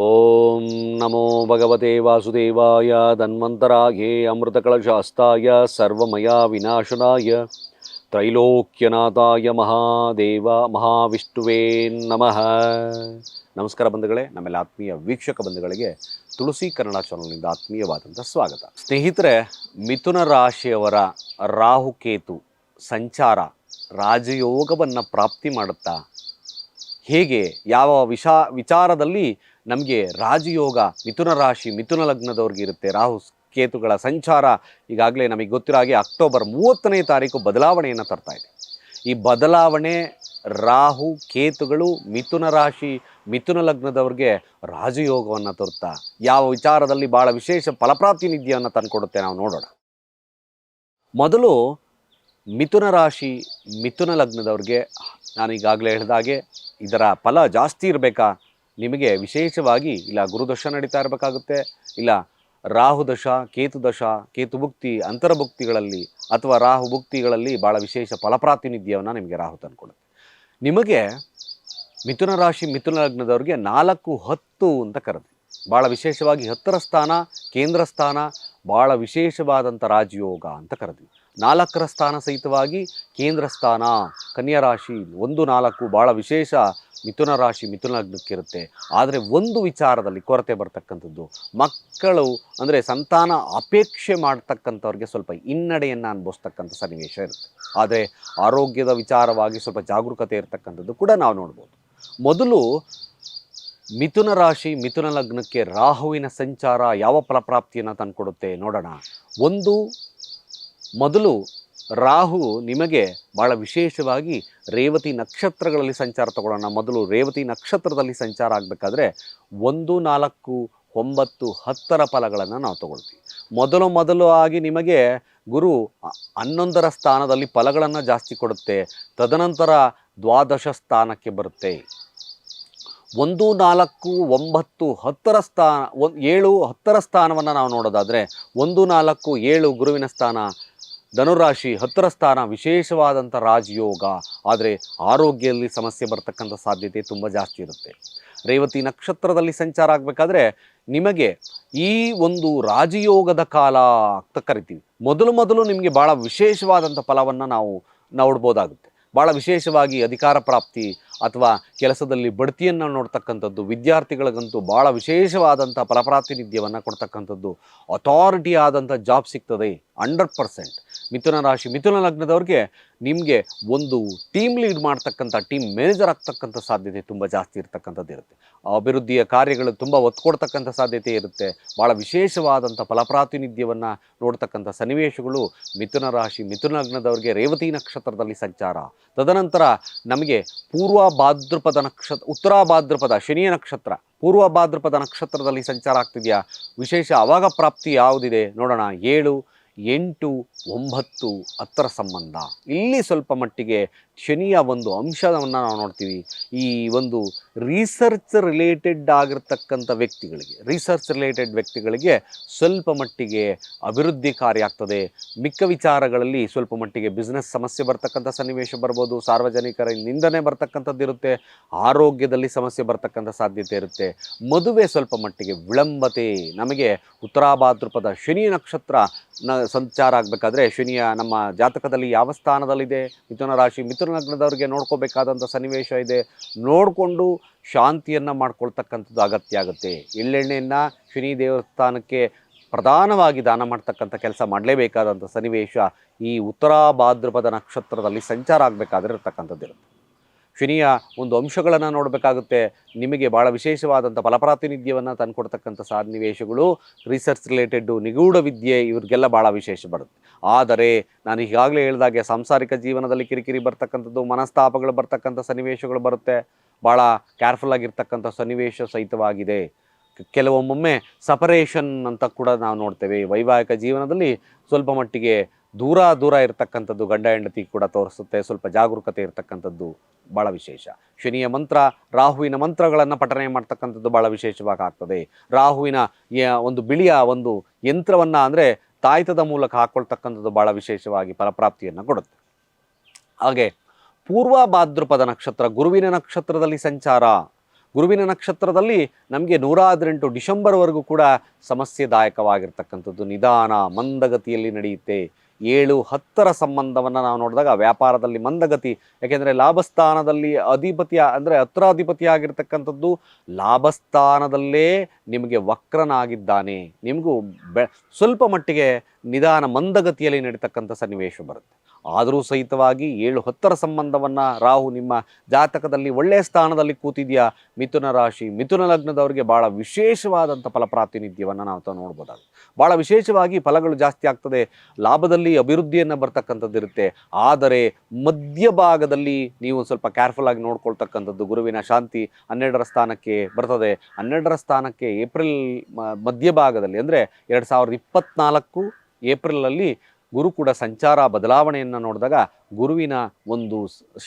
ಓಂ ನಮೋ ಭಗವತೆ ವಾಸುದೇವಾಯ ಧನ್ವಂತರಾಯೇ ಅಮೃತಕಳಶಾಸ್ತಾಯ ಸರ್ವಮಯ ವಿನಾಶನಾಯ. ತ್ರೈಲೋಕ್ಯನಾಥಾಯ ಮಹಾದೇವ, ಮಹಾವಿಷ್ಣುವೇ ನಮಃ. ನಮಸ್ಕಾರ ಬಂಧುಗಳೇ, ನಮ್ಮೆಲ್ಲ ಆತ್ಮೀಯ ವೀಕ್ಷಕ ಬಂಧುಗಳಿಗೆ ತುಳಸಿ ಕನ್ನಡ ಚಾನಲ್ನಿಂದ ಆತ್ಮೀಯವಾದಂಥ ಸ್ವಾಗತ. ಸ್ನೇಹಿತರೆ, ಮಿಥುನ ರಾಶಿಯವರ ರಾಹುಕೇತು ಸಂಚಾರ ರಾಜಯೋಗವನ್ನು ಪ್ರಾಪ್ತಿ ಮಾಡುತ್ತಾ ಹೇಗೆ ಯಾವ ವಿಷಾ ವಿಚಾರದಲ್ಲಿ ನಮಗೆ ರಾಜಯೋಗ, ಮಿಥುನ ರಾಶಿ, ಮಿಥುನ ಲಗ್ನದವ್ರಿಗೆ ಇರುತ್ತೆ. ರಾಹು ಕೇತುಗಳ ಸಂಚಾರ ಈಗಾಗಲೇ ನಮಗೆ ಗೊತ್ತಿರೋ ಹಾಗೆ ಅಕ್ಟೋಬರ್ ಮೂವತ್ತನೇ ತಾರೀಕು ಬದಲಾವಣೆಯನ್ನು ತರ್ತಾ ಇದೆ. ಈ ಬದಲಾವಣೆ ರಾಹು, ಕೇತುಗಳು, ಮಿಥುನ ರಾಶಿ, ಮಿಥುನ ಲಗ್ನದವ್ರಿಗೆ ರಾಜಯೋಗವನ್ನು ತರುತ್ತಾ, ಯಾವ ವಿಚಾರದಲ್ಲಿ ಭಾಳ ವಿಶೇಷ ಫಲಪ್ರಾತಿನಿಧ್ಯವನ್ನು ತಂದುಕೊಡುತ್ತೆ ನಾವು ನೋಡೋಣ. ಮೊದಲು ಮಿಥುನ ರಾಶಿ, ಮಿಥುನ ಲಗ್ನದವ್ರಿಗೆ ನಾನು ಈಗಾಗಲೇ ಹೇಳಿದಾಗೆ ಇದರ ಫಲ ಜಾಸ್ತಿ ಇರಬೇಕಾ? ನಿಮಗೆ ವಿಶೇಷವಾಗಿ ಇಲ್ಲ ಗುರುದಶ ನಡೀತಾ ಇರಬೇಕಾಗುತ್ತೆ, ಇಲ್ಲ ರಾಹು ದಶ, ಕೇತು ದಶ, ಕೇತು ಭುಕ್ತಿ ಅಂತರ್ಭುಕ್ತಿಗಳಲ್ಲಿ ಅಥವಾ ರಾಹು ಭುಕ್ತಿಗಳಲ್ಲಿ ಭಾಳ ವಿಶೇಷ ಫಲಪ್ರಾತಿನಿಧ್ಯವನ್ನು ನಿಮಗೆ ರಾಹು ತಂದುಕೊಡುತ್ತೆ. ನಿಮಗೆ ಮಿಥುನ ರಾಶಿ, ಮಿಥುನ ಲಗ್ನದವ್ರಿಗೆ ನಾಲ್ಕು ಹತ್ತು ಅಂತ ಕರೆದ್ವಿ. ಭಾಳ ವಿಶೇಷವಾಗಿ ಹತ್ತರ ಸ್ಥಾನ, ಕೇಂದ್ರ ಸ್ಥಾನ ಭಾಳ ವಿಶೇಷವಾದಂಥ ರಾಜಯೋಗ ಅಂತ ಕರೆದ್ವಿ. ನಾಲ್ಕರ ಸ್ಥಾನ ಸಹಿತವಾಗಿ ಕೇಂದ್ರ ಸ್ಥಾನ, ಕನ್ಯಾ ರಾಶಿ, ಒಂದು ನಾಲ್ಕು ಭಾಳ ವಿಶೇಷ ಮಿಥುನ ರಾಶಿ, ಮಿಥುನ ಲಗ್ನಕ್ಕಿರುತ್ತೆ. ಆದರೆ ಒಂದು ವಿಚಾರದಲ್ಲಿ ಕೊರತೆ ಬರ್ತಕ್ಕಂಥದ್ದು, ಮಕ್ಕಳು ಅಂದರೆ ಸಂತಾನ ಅಪೇಕ್ಷೆ ಮಾಡ್ತಕ್ಕಂಥವ್ರಿಗೆ ಸ್ವಲ್ಪ ಹಿನ್ನಡೆಯನ್ನು ಅನುಭವಿಸ್ತಕ್ಕಂಥ ಸನ್ನಿವೇಶ ಇರುತ್ತೆ. ಆದರೆ ಆರೋಗ್ಯದ ವಿಚಾರವಾಗಿ ಸ್ವಲ್ಪ ಜಾಗರೂಕತೆ ಇರತಕ್ಕಂಥದ್ದು ಕೂಡ ನಾವು ನೋಡ್ಬೋದು. ಮೊದಲು ಮಿಥುನ ರಾಶಿ, ಮಿಥುನ ಲಗ್ನಕ್ಕೆ ರಾಹುವಿನ ಸಂಚಾರ ಯಾವ ಫಲಪ್ರಾಪ್ತಿಯನ್ನು ತಂದುಕೊಡುತ್ತೆ ನೋಡೋಣ. ಒಂದು ಮೊದಲು ರಾಹು ನಿಮಗೆ ಭಾಳ ವಿಶೇಷವಾಗಿ ರೇವತಿ ನಕ್ಷತ್ರಗಳಲ್ಲಿ ಸಂಚಾರ ತಗೊಳ್ಳೋಣ. ಮೊದಲು ರೇವತಿ ನಕ್ಷತ್ರದಲ್ಲಿ ಸಂಚಾರ ಆಗಬೇಕಾದ್ರೆ ಒಂದು, ನಾಲ್ಕು, ಒಂಬತ್ತು, ಹತ್ತರ ಫಲಗಳನ್ನು ನಾವು ತಗೊಳ್ತೀವಿ. ಮೊದಲು ಮೊದಲು ಆಗಿ ನಿಮಗೆ ಗುರು ಹನ್ನೊಂದರ ಸ್ಥಾನದಲ್ಲಿ ಫಲಗಳನ್ನು ಜಾಸ್ತಿ ಕೊಡುತ್ತೆ. ತದನಂತರ ದ್ವಾದಶ ಸ್ಥಾನಕ್ಕೆ ಬರುತ್ತೆ. ಒಂದು, ನಾಲ್ಕು, ಒಂಬತ್ತು, ಹತ್ತರ ಸ್ಥಾನ ಒಂದು ಏಳು, ಹತ್ತರ ಸ್ಥಾನವನ್ನು ನಾವು ನೋಡೋದಾದರೆ ಒಂದು, ನಾಲ್ಕು, ಏಳು ಗುರುವಿನ ಸ್ಥಾನ ಧನುರಾಶಿ ಹತ್ತರ ಸ್ಥಾನ ವಿಶೇಷವಾದಂಥ ರಾಜಯೋಗ. ಆದರೆ ಆರೋಗ್ಯದಲ್ಲಿ ಸಮಸ್ಯೆ ಬರ್ತಕ್ಕಂಥ ಸಾಧ್ಯತೆ ತುಂಬ ಜಾಸ್ತಿ ಇರುತ್ತೆ. ರೇವತಿ ನಕ್ಷತ್ರದಲ್ಲಿ ಸಂಚಾರ ಆಗಬೇಕಾದ್ರೆ ನಿಮಗೆ ಈ ಒಂದು ರಾಜಯೋಗದ ಕಾಲ ಅಂತ ಕರಿತೀವಿ. ಮೊದಲು ಮೊದಲು ನಿಮಗೆ ಭಾಳ ವಿಶೇಷವಾದಂಥ ಫಲವನ್ನು ನಾವು ನೋಡ್ಬೋದಾಗುತ್ತೆ. ಭಾಳ ವಿಶೇಷವಾಗಿ ಅಧಿಕಾರ ಪ್ರಾಪ್ತಿ ಅಥವಾ ಕೆಲಸದಲ್ಲಿ ಬಡ್ತಿಯನ್ನು ನೋಡ್ತಕ್ಕಂಥದ್ದು, ವಿದ್ಯಾರ್ಥಿಗಳಿಗಂತೂ ಭಾಳ ವಿಶೇಷವಾದಂಥ ಫಲಪ್ರಾತಿನಿಧ್ಯವನ್ನು ಕೊಡ್ತಕ್ಕಂಥದ್ದು ಅಥಾರಿಟಿ ಆದಂಥ ಜಾಬ್ ಸಿಗ್ತದೆ ಹಂಡ್ರೆಡ್ ಪರ್ಸೆಂಟ್ ಮಿಥುನ ರಾಶಿ, ಮಿಥುನ ಲಗ್ನದವ್ರಿಗೆ ನಿಮಗೆ ಒಂದು ಟೀಮ್ ಲೀಡ್ ಮಾಡ್ತಕ್ಕಂಥ ಟೀಮ್ ಮ್ಯಾನೇಜರ್ ಆಗ್ತಕ್ಕಂಥ ಸಾಧ್ಯತೆ ತುಂಬ ಜಾಸ್ತಿ ಇರತಕ್ಕಂಥದ್ದು ಇರುತ್ತೆ. ಅಭಿವೃದ್ಧಿಯ ಕಾರ್ಯಗಳು ತುಂಬ ಒತ್ತು ಕೊಡ್ತಕ್ಕಂಥ ಸಾಧ್ಯತೆ ಇರುತ್ತೆ. ಭಾಳ ವಿಶೇಷವಾದಂಥ ಫಲಪ್ರಾತಿನಿಧ್ಯವನ್ನು ನೋಡ್ತಕ್ಕಂಥ ಸನ್ನಿವೇಶಗಳು ಮಿಥುನ ರಾಶಿ, ಮಿಥುನ ಲಗ್ನದವ್ರಿಗೆ ರೇವತಿ ನಕ್ಷತ್ರದಲ್ಲಿ ಸಂಚಾರ. ತದನಂತರ ನಮಗೆ ಪೂರ್ವ ಭಾದ್ರಪದ ನಕ್ಷತ್ರ, ಉತ್ತರ ಭಾದ್ರಪದ, ಶನಿಯ ನಕ್ಷತ್ರ, ಪೂರ್ವ ಭಾದ್ರಪದ ನಕ್ಷತ್ರದಲ್ಲಿ ಸಂಚಾರ ಆಗ್ತಿದೆಯಾ? ವಿಶೇಷ ಅವಾಗ ಪ್ರಾಪ್ತಿ ಯಾವುದಿದೆ? ನೋಡೋಣ. ಏಳು, ಎಂಟು, ಒಂಬತ್ತು, ಹತ್ತರ ಸಂಬಂಧ. ಇಲ್ಲಿ ಸ್ವಲ್ಪ ಮಟ್ಟಿಗೆ ಶನಿಯ ಒಂದು ಅಂಶವನ್ನು ನಾವು ನೋಡ್ತೀವಿ. ಈ ಒಂದು ರಿಸರ್ಚ್ ರಿಲೇಟೆಡ್ ಆಗಿರ್ತಕ್ಕಂಥ ವ್ಯಕ್ತಿಗಳಿಗೆ ರಿಸರ್ಚ್ ರಿಲೇಟೆಡ್ ವ್ಯಕ್ತಿಗಳಿಗೆ ಸ್ವಲ್ಪ ಮಟ್ಟಿಗೆ ಅಭಿವೃದ್ಧಿ ಕಾರ್ಯ ಆಗ್ತದೆ. ಮಿಕ್ಕ ವಿಚಾರಗಳಲ್ಲಿ ಸ್ವಲ್ಪ ಮಟ್ಟಿಗೆ ಬಿಸ್ನೆಸ್ ಸಮಸ್ಯೆ ಬರ್ತಕ್ಕಂಥ ಸನ್ನಿವೇಶ ಬರ್ಬೋದು, ಸಾರ್ವಜನಿಕರ ನಿಂದನೆ ಬರ್ತಕ್ಕಂಥದ್ದು ಇರುತ್ತೆ, ಆರೋಗ್ಯದಲ್ಲಿ ಸಮಸ್ಯೆ ಬರ್ತಕ್ಕಂಥ ಸಾಧ್ಯತೆ ಇರುತ್ತೆ. ಮದುವೆ ಸ್ವಲ್ಪ ಮಟ್ಟಿಗೆ ವಿಳಂಬತೆ, ನಮಗೆ ಉತ್ತರಾಭಾದ್ರಪದ ಶನಿ ನಕ್ಷತ್ರ ನ ಸಂಚಾರ ಆಗಬೇಕಾದ್ರೆ ಶನಿಯ ನಮ್ಮ ಜಾತಕದಲ್ಲಿ ಯಾವ ಸ್ಥಾನದಲ್ಲಿದೆ? ಮಿಥುನ ರಾಶಿ, ಮಿಥುನ ಲಗ್ನದವ್ರಿಗೆ ನೋಡ್ಕೋಬೇಕಾದಂಥ ಸನ್ನಿವೇಶ ಇದೆ. ನೋಡಿಕೊಂಡು ಶಾಂತಿಯನ್ನು ಮಾಡ್ಕೊಳ್ತಕ್ಕಂಥದ್ದು ಅಗತ್ಯ ಆಗುತ್ತೆ. ಎಳ್ಳೆಣ್ಣೆಯನ್ನು ಶನಿ ದೇವಸ್ಥಾನಕ್ಕೆ ಪ್ರಧಾನವಾಗಿ ದಾನ ಮಾಡ್ತಕ್ಕಂಥ ಕೆಲಸ ಮಾಡಲೇಬೇಕಾದಂಥ ಸನ್ನಿವೇಶ ಈ ಉತ್ತರ ಭಾದ್ರಪದ ನಕ್ಷತ್ರದಲ್ಲಿ ಸಂಚಾರ ಆಗಬೇಕಾದ್ರೆ ಇರ್ತಕ್ಕಂಥದ್ದು ಇರುತ್ತೆ. ಶನಿಯ ಒಂದು ಅಂಶಗಳನ್ನು ನೋಡಬೇಕಾಗುತ್ತೆ. ನಿಮಗೆ ಭಾಳ ವಿಶೇಷವಾದಂಥ ಫಲಪ್ರಾತಿನಿಧ್ಯವನ್ನು ತಂದುಕೊಡ್ತಕ್ಕಂಥ ಸನ್ನಿವೇಶಗಳು ರಿಸರ್ಚ್ ರಿಲೇಟೆಡ್ಡು ನಿಗೂಢ ವಿದ್ಯೆ ಇವ್ರಿಗೆಲ್ಲ ಭಾಳ ವಿಶೇಷ ಬರುತ್ತೆ. ಆದರೆ ನಾನು ಈಗಾಗಲೇ ಹೇಳಿದಾಗೆ ಸಾಂಸಾರಿಕ ಜೀವನದಲ್ಲಿ ಕಿರಿಕಿರಿ ಬರ್ತಕ್ಕಂಥದ್ದು, ಮನಸ್ತಾಪಗಳು ಬರ್ತಕ್ಕಂಥ ಸನ್ನಿವೇಶಗಳು ಬರುತ್ತೆ. ಭಾಳ ಕೇರ್ಫುಲ್ ಆಗಿರ್ತಕ್ಕಂಥ ಸನ್ನಿವೇಶ ಸಹಿತವಾಗಿದೆ. ಕೆಲವೊಮ್ಮೊಮ್ಮೆ ಸಪರೇಷನ್ ಅಂತ ಕೂಡ ನಾವು ನೋಡ್ತೇವೆ. ವೈವಾಹಿಕ ಜೀವನದಲ್ಲಿ ಸ್ವಲ್ಪ ಮಟ್ಟಿಗೆ ದೂರ ದೂರ ಇರತಕ್ಕಂಥದ್ದು ಗಂಡ ಹೆಂಡತಿ ಕೂಡ ತೋರಿಸುತ್ತೆ. ಸ್ವಲ್ಪ ಜಾಗರೂಕತೆ ಇರತಕ್ಕಂಥದ್ದು ಭಾಳ ವಿಶೇಷ. ಶನಿಯ ಮಂತ್ರ, ರಾಹುವಿನ ಮಂತ್ರಗಳನ್ನು ಪಠನೆ ಮಾಡ್ತಕ್ಕಂಥದ್ದು ಭಾಳ ವಿಶೇಷವಾಗಿ ಆಗ್ತದೆ. ರಾಹುವಿನ ಒಂದು ಬಿಳಿಯ ಒಂದು ಯಂತ್ರವನ್ನು ಅಂದರೆ ತಾಯ್ತದ ಮೂಲಕ ಹಾಕ್ಕೊಳ್ತಕ್ಕಂಥದ್ದು ಭಾಳ ವಿಶೇಷವಾಗಿ ಫಲಪ್ರಾಪ್ತಿಯನ್ನು ಕೊಡುತ್ತೆ. ಹಾಗೆ ಪೂರ್ವ ಭಾದ್ರಪದ ನಕ್ಷತ್ರ, ಗುರುವಿನ ನಕ್ಷತ್ರದಲ್ಲಿ ಸಂಚಾರ. ಗುರುವಿನ ನಕ್ಷತ್ರದಲ್ಲಿ ನಮಗೆ ನೂರ ಹದಿನೆಂಟು ಡಿಸೆಂಬರ್ವರೆಗೂ ಕೂಡ ಸಮಸ್ಯೆದಾಯಕವಾಗಿರ್ತಕ್ಕಂಥದ್ದು. ನಿಧಾನ ಮಂದಗತಿಯಲ್ಲಿ ನಡೆಯುತ್ತೆ. ಏಳು ಹತ್ತರ ಸಂಬಂಧವನ್ನು ನಾವು ನೋಡಿದಾಗ ವ್ಯಾಪಾರದಲ್ಲಿ ಮಂದಗತಿ. ಯಾಕೆಂದರೆ ಲಾಭಸ್ಥಾನದಲ್ಲಿ ಅಧಿಪತಿಯ, ಅಂದರೆ ಹತ್ರಾಧಿಪತಿ ಆಗಿರ್ತಕ್ಕಂಥದ್ದು ಲಾಭಸ್ಥಾನದಲ್ಲೇ ನಿಮಗೆ ವಕ್ರನಾಗಿದ್ದಾನೆ. ನಿಮಗೂ ಬೆ, ಸ್ವಲ್ಪ ಮಟ್ಟಿಗೆ ನಿಧಾನ ಮಂದಗತಿಯಲ್ಲಿ ನಡೀತಕ್ಕಂಥ ಸನ್ನಿವೇಶ ಬರುತ್ತೆ. ಆದರೂ ಸಹಿತವಾಗಿ ಏಳು ಹತ್ತರ ಸಂಬಂಧವನ್ನು ರಾಹು ನಿಮ್ಮ ಜಾತಕದಲ್ಲಿ ಒಳ್ಳೆಯ ಸ್ಥಾನದಲ್ಲಿ ಕೂತಿದೆಯಾ? ಮಿಥುನ ರಾಶಿ, ಮಿಥುನ ಲಗ್ನದವರಿಗೆ ಭಾಳ ವಿಶೇಷವಾದಂಥ ಫಲ ಪ್ರಾತಿನಿಧ್ಯವನ್ನು ನಾವು ತ ನೋಡ್ಬೋದಾಗುತ್ತೆ. ಭಾಳ ವಿಶೇಷವಾಗಿ ಫಲಗಳು ಜಾಸ್ತಿ ಆಗ್ತದೆ. ಲಾಭದಲ್ಲಿ ಅಭಿವೃದ್ಧಿಯನ್ನು ಬರ್ತಕ್ಕಂಥದ್ದು ಇರುತ್ತೆ ಆದರೆ ಮಧ್ಯಭಾಗದಲ್ಲಿ ನೀವು ಸ್ವಲ್ಪ ಕೇರ್ಫುಲ್ ಆಗಿ ನೋಡ್ಕೊಳ್ತಕ್ಕಂಥದ್ದು ಗುರುವಿನ ಶಾಂತಿ ಹನ್ನೆರಡರ ಸ್ಥಾನಕ್ಕೆ ಬರ್ತದೆ. ಹನ್ನೆರಡರ ಸ್ಥಾನಕ್ಕೆ ಏಪ್ರಿಲ್ ಮಧ್ಯಭಾಗದಲ್ಲಿ ಅಂದರೆ ಎರಡು ಸಾವಿರದ ಇಪ್ಪತ್ನಾಲ್ಕು ಏಪ್ರಿಲಲ್ಲಿ ಗುರು ಕೂಡ ಸಂಚಾರ ಬದಲಾವಣೆಯನ್ನು ನೋಡಿದಾಗ ಗುರುವಿನ ಒಂದು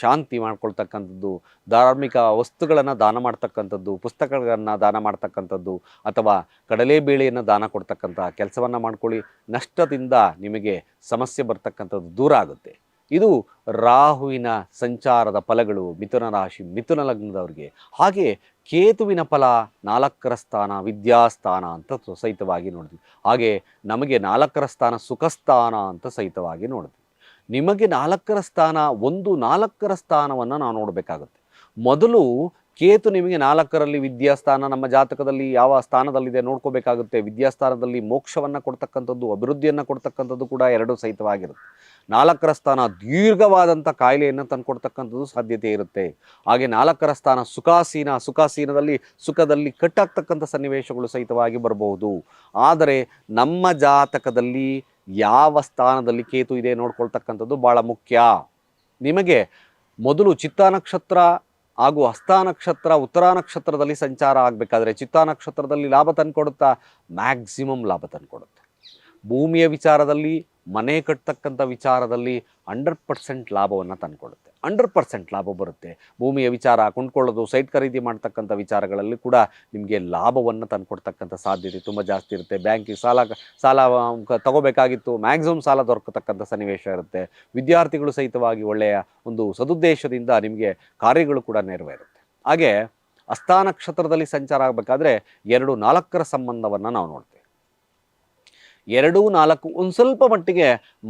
ಶಾಂತಿ ಮಾಡ್ಕೊಳ್ತಕ್ಕಂಥದ್ದು, ಧಾರ್ಮಿಕ ವಸ್ತುಗಳನ್ನು ದಾನ ಮಾಡ್ತಕ್ಕಂಥದ್ದು, ಪುಸ್ತಕಗಳನ್ನು ದಾನ ಮಾಡ್ತಕ್ಕಂಥದ್ದು, ಅಥವಾ ಕಡಲೆಬೇಳೆಯನ್ನು ದಾನ ಕೊಡ್ತಕ್ಕಂಥ ಕೆಲಸವನ್ನು ಮಾಡ್ಕೊಳ್ಳಿ, ನಷ್ಟದಿಂದ ನಿಮಗೆ ಸಮಸ್ಯೆ ಬರ್ತಕ್ಕಂಥದ್ದು ದೂರ ಆಗುತ್ತೆ. ಇದು ರಾಹುವಿನ ಸಂಚಾರದ ಫಲಗಳು, ಮಿಥುನ ರಾಶಿ, ಮಿಥುನ ಲಗ್ನದವರಿಗೆ. ಹಾಗೆ ಕೇತುವಿನ ಫಲ ನಾಲ್ಕರ ಸ್ಥಾನ, ವಿದ್ಯಾಸ್ಥಾನ ಅಂತ ಸಹಿತವಾಗಿ ನೋಡಿದ್ವಿ. ಹಾಗೆ ನಮಗೆ ನಾಲ್ಕರ ಸ್ಥಾನ ಸುಖಸ್ಥಾನ ಅಂತ ಸಹಿತವಾಗಿ ನೋಡಿದ್ವಿ. ನಿಮಗೆ ನಾಲ್ಕರ ಸ್ಥಾನ ಒಂದು ನಾಲ್ಕರ ಸ್ಥಾನವನ್ನು ನಾವು ನೋಡಬೇಕಾಗುತ್ತೆ. ಮೊದಲು ಕೇತು ನಿಮಗೆ ನಾಲ್ಕರಲ್ಲಿ ವಿದ್ಯಾಸ್ಥಾನ, ನಮ್ಮ ಜಾತಕದಲ್ಲಿ ಯಾವ ಸ್ಥಾನದಲ್ಲಿದೆ ನೋಡ್ಕೋಬೇಕಾಗುತ್ತೆ. ವಿದ್ಯಾಸ್ಥಾನದಲ್ಲಿ ಮೋಕ್ಷವನ್ನು ಕೊಡ್ತಕ್ಕಂಥದ್ದು, ಅಭಿವೃದ್ಧಿಯನ್ನು ಕೊಡ್ತಕ್ಕಂಥದ್ದು ಕೂಡ ಎರಡು ಸಹಿತವಾಗಿರುತ್ತೆ. ನಾಲ್ಕರ ಸ್ಥಾನ ದೀರ್ಘವಾದಂಥ ಕಾಯಿಲೆಯನ್ನು ತಂದುಕೊಡ್ತಕ್ಕಂಥದ್ದು ಸಾಧ್ಯತೆ ಇರುತ್ತೆ. ಹಾಗೆ ನಾಲ್ಕರ ಸ್ಥಾನ ಸುಖಾಸೀನ, ಸುಖಾಸೀನದಲ್ಲಿ, ಸುಖದಲ್ಲಿ ಕಟ್ಟಾಗ್ತಕ್ಕಂಥ ಸನ್ನಿವೇಶಗಳು ಸಹಿತವಾಗಿ ಬರಬಹುದು. ಆದರೆ ನಮ್ಮ ಜಾತಕದಲ್ಲಿ ಯಾವ ಸ್ಥಾನದಲ್ಲಿ ಕೇತು ಇದೆ ನೋಡ್ಕೊಳ್ತಕ್ಕಂಥದ್ದು ಭಾಳ ಮುಖ್ಯ. ನಿಮಗೆ ಮೊದಲು ಚಿತ್ತ ನಕ್ಷತ್ರ ಹಾಗೂ ಹಸ್ತ ನಕ್ಷತ್ರ, ಉತ್ತರ ನಕ್ಷತ್ರದಲ್ಲಿ ಸಂಚಾರ ಆಗಬೇಕಾದ್ರೆ ಚಿತ್ತಾ ನಕ್ಷತ್ರದಲ್ಲಿ ಲಾಭ ತಂದುಕೊಡುತ್ತಾ ಮ್ಯಾಕ್ಸಿಮಮ್ ಲಾಭ ತಂದುಕೊಡುತ್ತೆ ಭೂಮಿಯ ವಿಚಾರದಲ್ಲಿ, ಮನೆ ಕಟ್ತಕ್ಕಂಥ ವಿಚಾರದಲ್ಲಿ ಹಂಡ್ರೆಡ್ ಪರ್ಸೆಂಟ್ ಲಾಭವನ್ನು ತಂದುಕೊಡುತ್ತೆ ಹಂಡ್ರೆಡ್ ಪರ್ಸೆಂಟ್ ಲಾಭ ಬರುತ್ತೆ. ಭೂಮಿಯ ವಿಚಾರ ಕೊಂಡ್ಕೊಳ್ಳೋದು, ಸೈಟ್ ಖರೀದಿ ಮಾಡ್ತಕ್ಕಂಥ ವಿಚಾರಗಳಲ್ಲಿ ಕೂಡ ನಿಮಗೆ ಲಾಭವನ್ನು ತಂದುಕೊಡ್ತಕ್ಕಂಥ ಸಾಧ್ಯತೆ ತುಂಬ ಜಾಸ್ತಿ ಇರುತ್ತೆ. ಬ್ಯಾಂಕಿಗೆ ಸಾಲ ಸಾಲ ತಗೋಬೇಕಾಗಿತ್ತು, ಮ್ಯಾಕ್ಸಿಮಮ್ ಸಾಲ ದೊರಕತಕ್ಕಂಥ ಸನ್ನಿವೇಶ ಇರುತ್ತೆ. ವಿದ್ಯಾರ್ಥಿಗಳು ಸಹಿತವಾಗಿ ಒಳ್ಳೆಯ ಒಂದು ಸದುದ್ದೇಶದಿಂದ ನಿಮಗೆ ಕಾರ್ಯಗಳು ಕೂಡ ನೆರವೇರುತ್ತೆ. ಹಾಗೆ ಅಸ್ಥಾನ ನಕ್ಷತ್ರದಲ್ಲಿ ಸಂಚಾರ ಆಗಬೇಕಾದ್ರೆ ಎರಡು ನಾಲ್ಕರ ಸಂಬಂಧವನ್ನು ನಾವು ನೋಡ್ತೀವಿ. ಎರಡು ನಾಲ್ಕು ಒಂದು ಸ್ವಲ್ಪ ಮಟ್ಟಿಗೆ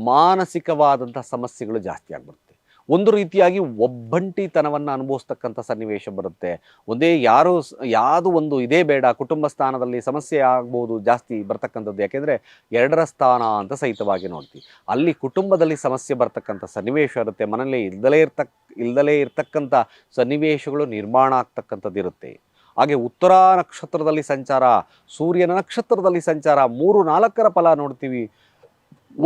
ಮಾನಸಿಕವಾದಂಥ ಸಮಸ್ಯೆಗಳು ಜಾಸ್ತಿ ಆಗ್ಬಿಡುತ್ತೆ. ಒಂದು ರೀತಿಯಾಗಿ ಒಬ್ಬಂಟಿತನವನ್ನು ಅನುಭವಿಸ್ತಕ್ಕಂಥ ಸನ್ನಿವೇಶ ಬರುತ್ತೆ. ಒಂದೇ ಯಾರು ಯಾವುದು ಒಂದು ಇದೇ ಬೇಡ, ಕುಟುಂಬ ಸ್ಥಾನದಲ್ಲಿ ಸಮಸ್ಯೆ ಆಗ್ಬೋದು ಜಾಸ್ತಿ ಬರ್ತಕ್ಕಂಥದ್ದು ಯಾಕೆಂದರೆ ಎರಡರ ಸ್ಥಾನ ಅಂತ ಸಹಿತವಾಗಿ ನೋಡ್ತೀವಿ. ಅಲ್ಲಿ ಕುಟುಂಬದಲ್ಲಿ ಸಮಸ್ಯೆ ಬರ್ತಕ್ಕಂಥ ಸನ್ನಿವೇಶ ಇರುತ್ತೆ, ಮನೆಯಲ್ಲಿ ಇಲ್ದಲೇ ಇರ್ತಕ್, ಇಲ್ದಲೇ ಇರ್ತಕ್ಕಂಥ ಸನ್ನಿವೇಶಗಳು ನಿರ್ಮಾಣ ಆಗ್ತಕ್ಕಂಥದ್ದು ಇರುತ್ತೆ. ಹಾಗೆ ಉತ್ತರ ನಕ್ಷತ್ರದಲ್ಲಿ ಸಂಚಾರ ಸೂರ್ಯನ ನಕ್ಷತ್ರದಲ್ಲಿ ಸಂಚಾರ, ಮೂರು ನಾಲ್ಕರ ಫಲ ನೋಡ್ತೀವಿ.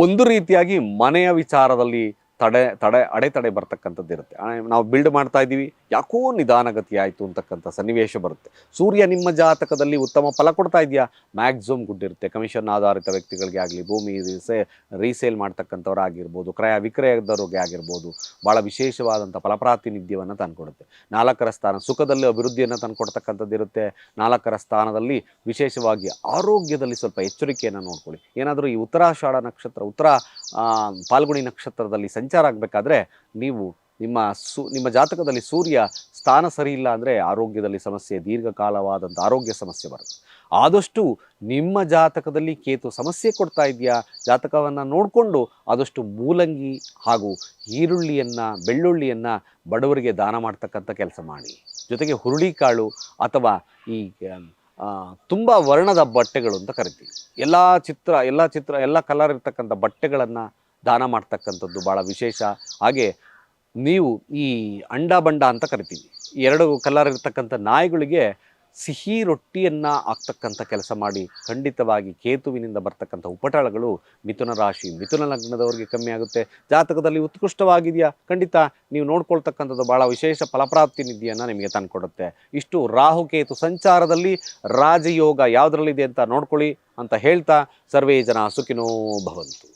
ಒಂದು ರೀತಿಯಾಗಿ ಮನೆಯ ವಿಚಾರದಲ್ಲಿ ತಡೆ ತಡೆ, ಅಡೆತಡೆ ಬರ್ತಕ್ಕಂಥದ್ದು ಇರುತ್ತೆ. ನಾವು ಬಿಲ್ಡ್ ಮಾಡ್ತಾ ಇದ್ದೀವಿ, ಯಾಕೋ ನಿಧಾನಗತಿ ಆಯಿತು ಅಂತಕ್ಕಂಥ ಸನ್ನಿವೇಶ ಬರುತ್ತೆ. ಸೂರ್ಯ ನಿಮ್ಮ ಜಾತಕದಲ್ಲಿ ಉತ್ತಮ ಫಲ ಕೊಡ್ತಾ ಇದೆಯಾ? ಮ್ಯಾಕ್ಸಿಮಮ್ ಗುಡ್ ಇರುತ್ತೆ. ಕಮಿಷನ್ ಆಧಾರಿತ ವ್ಯಕ್ತಿಗಳಿಗೆ ಆಗಲಿ, ಭೂಮಿ ರೀಸೇ ರೀಸೇಲ್ ಮಾಡ್ತಕ್ಕಂಥವ್ರಾಗಿರ್ಬೋದು ಕ್ರಯ ವಿಕ್ರಯದವ್ರಿಗೆ ಆಗಿರ್ಬೋದು ಭಾಳ ವಿಶೇಷವಾದಂಥ ಫಲಪ್ರಾತಿನಿಧ್ಯವನ್ನು ತಂದುಕೊಡುತ್ತೆ. ನಾಲ್ಕರ ಸ್ಥಾನ, ಸುಖದಲ್ಲಿ ಅಭಿವೃದ್ಧಿಯನ್ನು ತಂದುಕೊಡ್ತಕ್ಕಂಥದ್ದು ಇರುತ್ತೆ. ನಾಲ್ಕರ ಸ್ಥಾನದಲ್ಲಿ ವಿಶೇಷವಾಗಿ ಆರೋಗ್ಯದಲ್ಲಿ ಸ್ವಲ್ಪ ಎಚ್ಚರಿಕೆಯನ್ನು ನೋಡ್ಕೊಳ್ಳಿ. ಏನಾದರೂ ಈ ಉತ್ತರಾಷಾಢ ನಕ್ಷತ್ರ, ಉತ್ತರ ಪಾಲ್ಗುಣಿ ನಕ್ಷತ್ರದಲ್ಲಿ ಸಂಚಾರ ಆಗಬೇಕಾದ್ರೆ ನೀವು ನಿಮ್ಮ ಸು, ನಿಮ್ಮ ಜಾತಕದಲ್ಲಿ ಸೂರ್ಯ ಸ್ಥಾನ ಸರಿ ಇಲ್ಲ ಅಂದರೆ ಆರೋಗ್ಯದಲ್ಲಿ ಸಮಸ್ಯೆ ದೀರ್ಘಕಾಲವಾದಂಥ ಆರೋಗ್ಯ ಸಮಸ್ಯೆ ಬರುತ್ತೆ. ಆದಷ್ಟು ನಿಮ್ಮ ಜಾತಕದಲ್ಲಿ ಕೇತು ಸಮಸ್ಯೆ ಕೊಡ್ತಾ ಇದೆಯಾ, ಜಾತಕವನ್ನು ನೋಡಿಕೊಂಡು ಆದಷ್ಟು ಮೂಲಂಗಿ ಹಾಗೂ ಈರುಳ್ಳಿಯನ್ನು, ಬೆಳ್ಳುಳ್ಳಿಯನ್ನು ಬಡವರಿಗೆ ದಾನ ಮಾಡ್ತಕ್ಕಂಥ ಕೆಲಸ ಮಾಡಿ. ಜೊತೆಗೆ ಹುರುಳಿಕಾಳು ಅಥವಾ ಈ ತುಂಬ ವರ್ಣದ ಬಟ್ಟೆಗಳು ಅಂತ ಕರಿತೀವಿ. ಎಲ್ಲ ಚಿತ್ರ ಎಲ್ಲ ಚಿತ್ರ, ಎಲ್ಲ ಕಲರ್ ಇರ್ತಕ್ಕಂಥ ಬಟ್ಟೆಗಳನ್ನು ದಾನ ಮಾಡ್ತಕ್ಕಂಥದ್ದು ಭಾಳ ವಿಶೇಷ. ಹಾಗೆ ನೀವು ಈ ಅಂಡ ಬಂಡ ಅಂತ ಕರಿತೀವಿ. ಎರಡು ಕಲರ್ ಇರ್ತಕ್ಕಂಥ ನಾಯಿಗಳಿಗೆ ಸಿಹಿ ರೊಟ್ಟಿಯನ್ನು ಹಾಕ್ತಕ್ಕಂಥ ಕೆಲಸ ಮಾಡಿ ಖಂಡಿತವಾಗಿ ಕೇತುವಿನಿಂದ ಬರ್ತಕ್ಕಂಥ ಉಪಟಳಗಳು ಮಿಥುನ ರಾಶಿ, ಮಿಥುನ ಲಗ್ನದವರಿಗೆ ಕಮ್ಮಿ ಆಗುತ್ತೆ. ಜಾತಕದಲ್ಲಿ ಉತ್ಕೃಷ್ಟವಾಗಿದೆಯಾ? ಖಂಡಿತ ನೀವು ನೋಡ್ಕೊಳ್ತಕ್ಕಂಥದ್ದು ಭಾಳ ವಿಶೇಷ ಫಲಪ್ರಾಪ್ತಿ ನಿಧಿಯನ್ನು ನಿಮಗೆ ತಂದುಕೊಡುತ್ತೆ. ಇಷ್ಟು ರಾಹುಕೇತು ಸಂಚಾರದಲ್ಲಿ ರಾಜಯೋಗ ಯಾವುದರಲ್ಲಿದೆ ಅಂತ ನೋಡ್ಕೊಳ್ಳಿ ಅಂತ ಹೇಳ್ತಾ ಸರ್ವೇ ಜನ ಸುಖಿನೋ ಭವಂತು.